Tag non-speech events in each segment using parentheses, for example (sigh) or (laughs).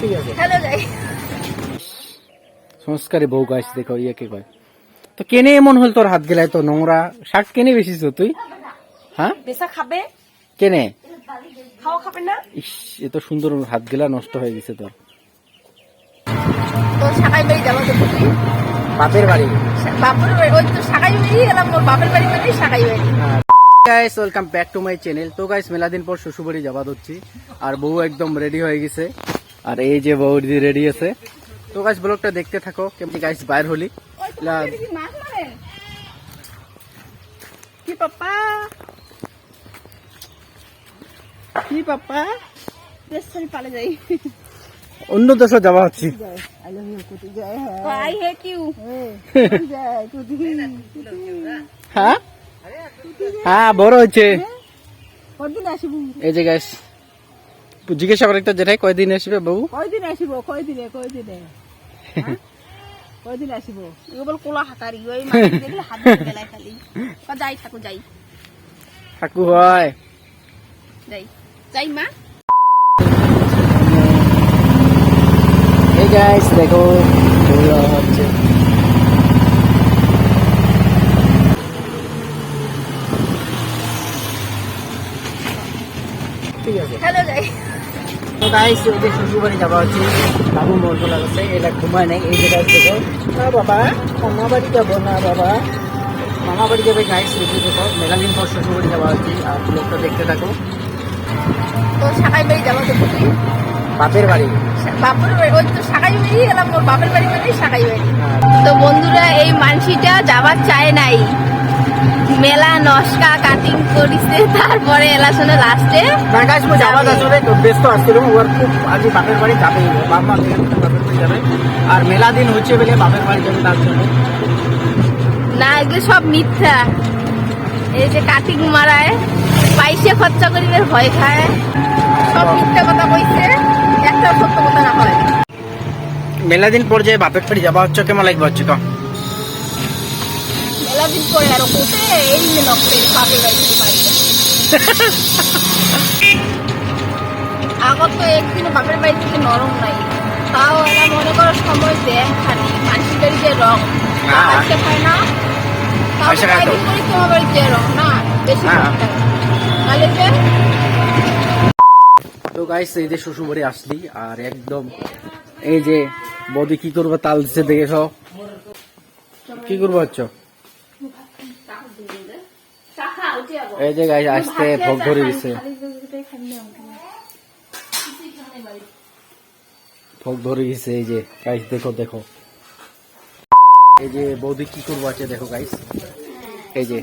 ঠিক আছে। সংস্কারে বউ গাছ দেখো ইয়াকে কয়? তো কেনে এমন হল তোর হাত গেলায় তো নোংরা? শাক কেনে বেশিস তুই? হ্যাঁ? বেসা খাবে? কেনে? খাওয়া খাবে না? ইস এত সুন্দর হাত গেলা নষ্ট হয়ে গেছে তোর। তো সাকাই বাড়ি যাব তো বাপের বাড়ি? বাপের বাড়ি ওই তো সাকাই বাড়ি বাপের বাড়ি মানে guys welcome back to my channel তো গাইস মেলা দিন পর শ্বশুরবাড়ি যাবা হচ্ছি আর বউ একদম রেডি হয়ে গেছে। আর এই যে বউ রেডি আছে। তো গাইস ব্লগটা দেখতে থাকো কেমনি গাইস বাইর হলি। কি পাপ্পা? কি পাপা দেশ পালে যাই। অন্য দেশে যাওয়া হচ্ছে। আই হেট ইউ (laughs) হ্যাঁ। হ্যাঁ বড় হচ্ছে এই যে গাইস জিজ্ঞাসা করে একটা যেটাই কয়দিন আসবে বউ? কয়দিন আসিব? কয়দিনে? কয়দিনে? কয়দিন আসিব? এগুলো বল কোলা হাতারি ওই মানুষ হাত ধরে খালি। যাই থাকো যাই। ঠাকু হয়। যাই। যাই মা। এই গাইস দেখো হচ্ছে। ঠিক আছে। হ্যালো তো গাইস যাওয়া হচ্ছে বাবু মোর বলা গেছে এটা ঘুমায় নাই এই না বাবা মামা বাড়ি যাব না বাবা। মামা বাড়ি যাবে গাইস এই যে মেলা দিন পর যাওয়া হচ্ছে আর লোকটা দেখতে থাকো। তো সাকাই বাড়ি তো বুঝলি বাপের বাড়ি। বাপের বাড়ি ওই তো সাকাই বাড়ি বাপের বাড়ি মানে সাকাই বাড়ি। তো বন্ধুরা এই মানসিটা যাবার চায় নাই। মেলা নস্কা কাটিং করিছে তারপরে এলা শুনে লাস্টে মো যাওয়া আসলে ব্যস্ত আসছিল ওর খুব আজ বাপের বাড়ি যাবে বাবা বাপের বাড়ি যাবে। আর মেলা দিন হচ্ছে বলে বাপের বাড়ি যাবে তার জন্য। না এগুলো সব মিথ্যা। এই যে কাটিং মারায় পয়সা খরচা করিবে ভয় খায়। সব মিথ্যা কথা কইছে একটা সত্য কথা না হয় মেলা দিন পর যে বাপের বাড়ি যাওয়া হচ্ছে কেমন লাগবে হচ্ছে তো কোটে এই নকলে বাপের বাড়ি থেকে বাড়ি যায়। আগত তো একদিন বাপের বাড়ি থেকে নরম নাই তাও মনে করো বাড়িতে রং খায় তো। বাড়িতে গাইস এই যে শ্বশুর বাড়ি আসলি আর একদম এই যে বদি কি করব তাল দিচ্ছে দেখে সব কি করব এই যে গাইস আসতে ভোগ ধরে দিছে। ভোগ ধরে গেছে এই যে গাইস দেখো দেখো। এই যে বৌদি কি করব আছে দেখো গাইস এই যে।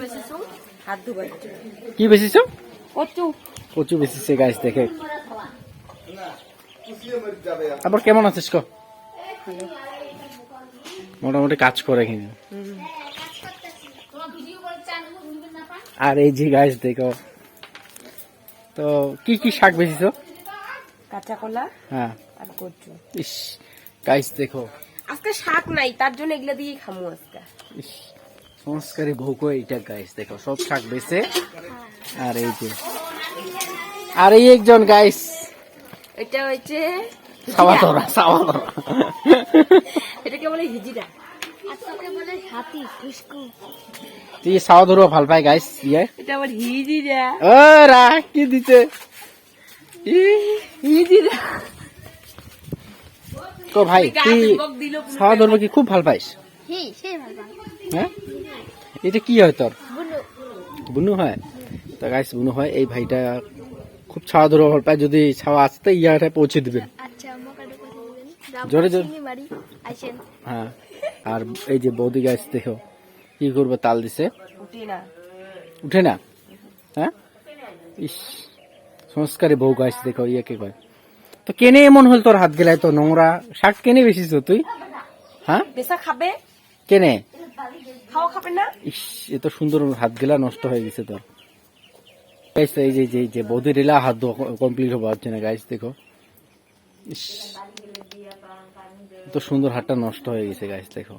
কি বেশিছ? কচু। কচু বেশিছে গাইস দেখে। তারপর কেমন আছিস ক? মোটামুটি কাজ করে কিনা আর এই যে গাছ দেখো। তো কি কি শাক বেশিছ কাঁচা কলা হ্যাঁ। আর কচু। ইস গাছ দেখো। আজকে শাক নাই তার জন্য এগুলা দিয়ে খামু আজকে। ইস সংস্কারী ভৌকো এইটা গাইস দেখো সব শাক বেছে আর এই যে। আর এই একজন গাইস এটা হচ্ছে সাওয়া ধরা সাওয়া ধরা এটাকে বলে হিজিরা। তুই সাওয়া ধরো ভালো পাই গাইস ইয়ে। এটা আবার হিজিরা ও রা কি কো ভাই তুই সাওয়া ধরবো কি খুব ভালো পাইস? হ্যাঁ? এটা কি হয় তোর? বুনু। হয়? তো গাইস বুনু হয় এই ভাইটা খুব ছাওয়া ধরো ভালো পায় যদি ছাওয়া আসতে ইয়াটা পৌঁছে দিবেন আচ্ছা আমাকে একটা কথা বলবেন জোরে জোরে। হ্যাঁ আর এই যে বৌদি গাছ দেখো কি করব তাল দিছে? উঠি না। উঠে না? হ্যাঁ? ইস সংস্কারে বউ গাছ দেখো ইয়াকে কয়। তো কেনে এমন হল তোর হাত গেলায় তো নোংরা শাক কেনে বেশিস তুই? হ্যাঁ? বেসা খাবে? কেনে? খাওয়া খাবে না? ইস এত সুন্দর হাত গেলা নষ্ট হয়ে গেছে তোর। এই যে যে যে বৌদি রেলা হাত কমপ্লিট হব হচ্ছে না গাইস দেখো। তো সুন্দর হাটটা নষ্ট হয়ে গেছে গাছ দেখো।